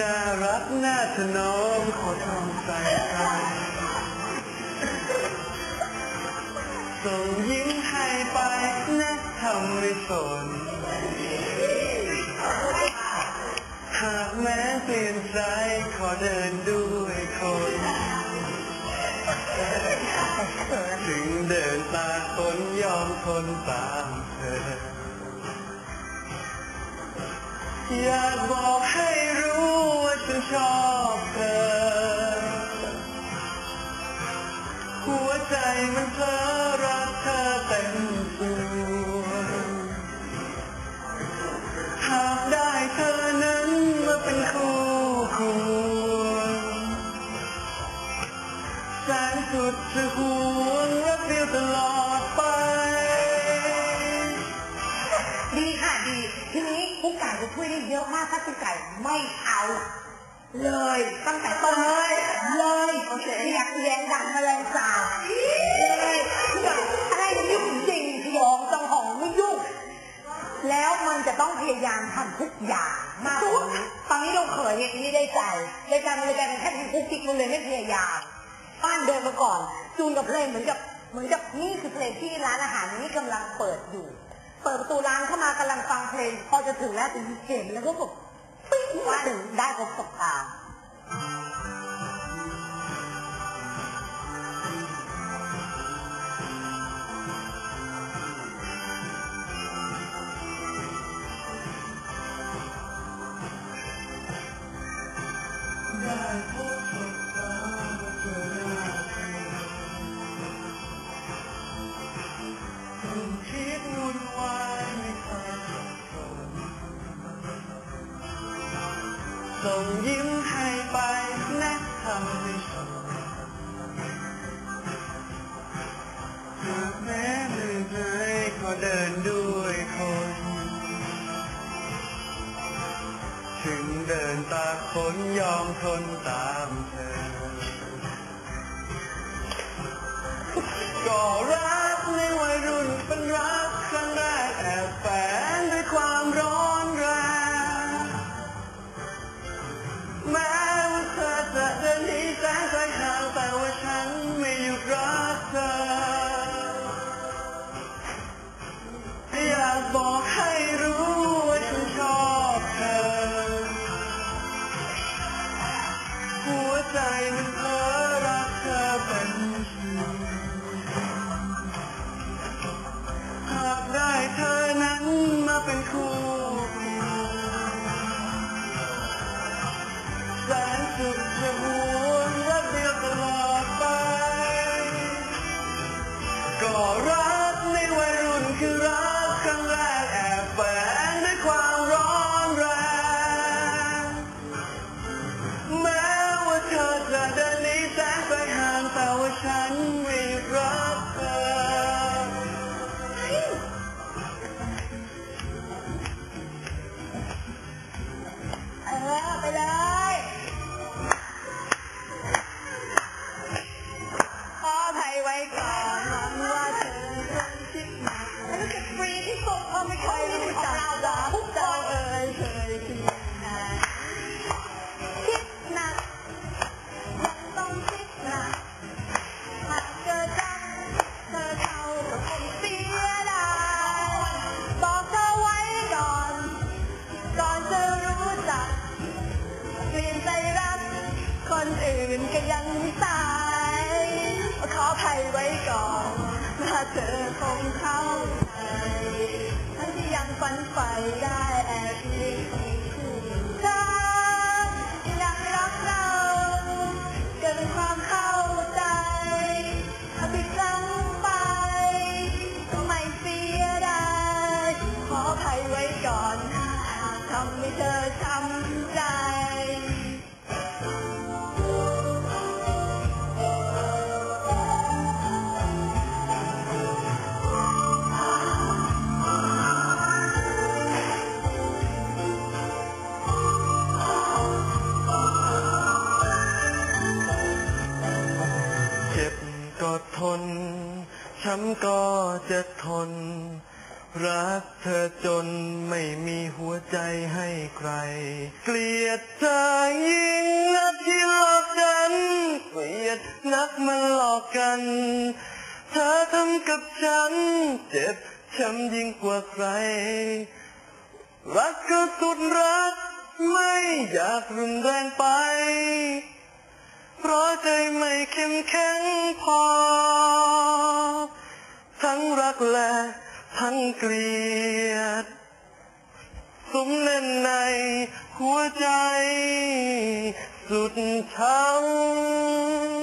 น่ารักน่าถนอมขอทองใส่กันส่งยิ้มให้ไปนะทำไม่สน หากแม้เปลี่ยนใจขอเดินด้วยคนถึงเดินตาคนยอมทนตามเธอ อยากบอกให้ ชอบเธอ หัวใจมันเพลอรักเธอเต็มตัวหากได้เธอนั้นมาเป็นคู่ควรแสนสุดจะห่วงรักเดียวตลอดไป ดีค่ะดี ทีนี้กุ๊กไก่จะช่วยได้เยอะมากถ้ากุ๊กไก่ไม่เอา เลยตั้งแต่ต้นเลยเลยโอเคอยากเรียนดังแมลงสาบเลยทุกอย่างอะไรยุ่งจริงพยองจังหองไม่ยุ่ง แล้วมันจะต้องพยายามทำทุกอย่างมากกว่านี้ตอนนี้เราเขินเนี่ยนี่ได้ใจรายการมันเลยกลายเป็นแค่ทำกุ๊กกิ๊กมันเลยไม่พยายามป้านเดินมาก่อนจูนกับเพลงเหมือนกับเหมือนกับนี่คือเพลงที่ร้านอาหารนี้กำลังเปิดอยู่ เปิดประตูร้านเข้ามากำลังฟังเพลง พอจะถึงแล้วถึงเห็นแล้วก็บบปิ๊งมาถึงได้พบกั บตาได้พบ ส่งยิ้มให้ไปแนะทำให้สนหากแม้มือไหนก็เดินด้วยคน ถึงเดินตากฝนยอมทนตามเธอ ก็รัก ยังไม่ตาย ขออภัยไว้ก่อนถ้าเธอคงเข้าใจทั้งที่ยังฝันใฝ่ได้แอบมีคู่เธอยังรักเราเกินความเข้าใจถ้าผิดพลั้งไปก็ไม่เสียดายขออภัยไว้ก่อนทำให้เธอำก็จะทน รักเธอจนไม่มีหัวใจให้ใคร เกลียดเธอยิ่งนักที่หลอกกัน เกลียดนักมันหลอกกัน เธอทำกับฉัน เจ็บช้ำยิ่งกว่าใคร รักก็สุดรัก ไม่อยากรุนแรงไป เพราะใจไม่เข้มแข็งพอ ทั้งเกลียดสุมแน่นในหัวใจ สุดช้ำ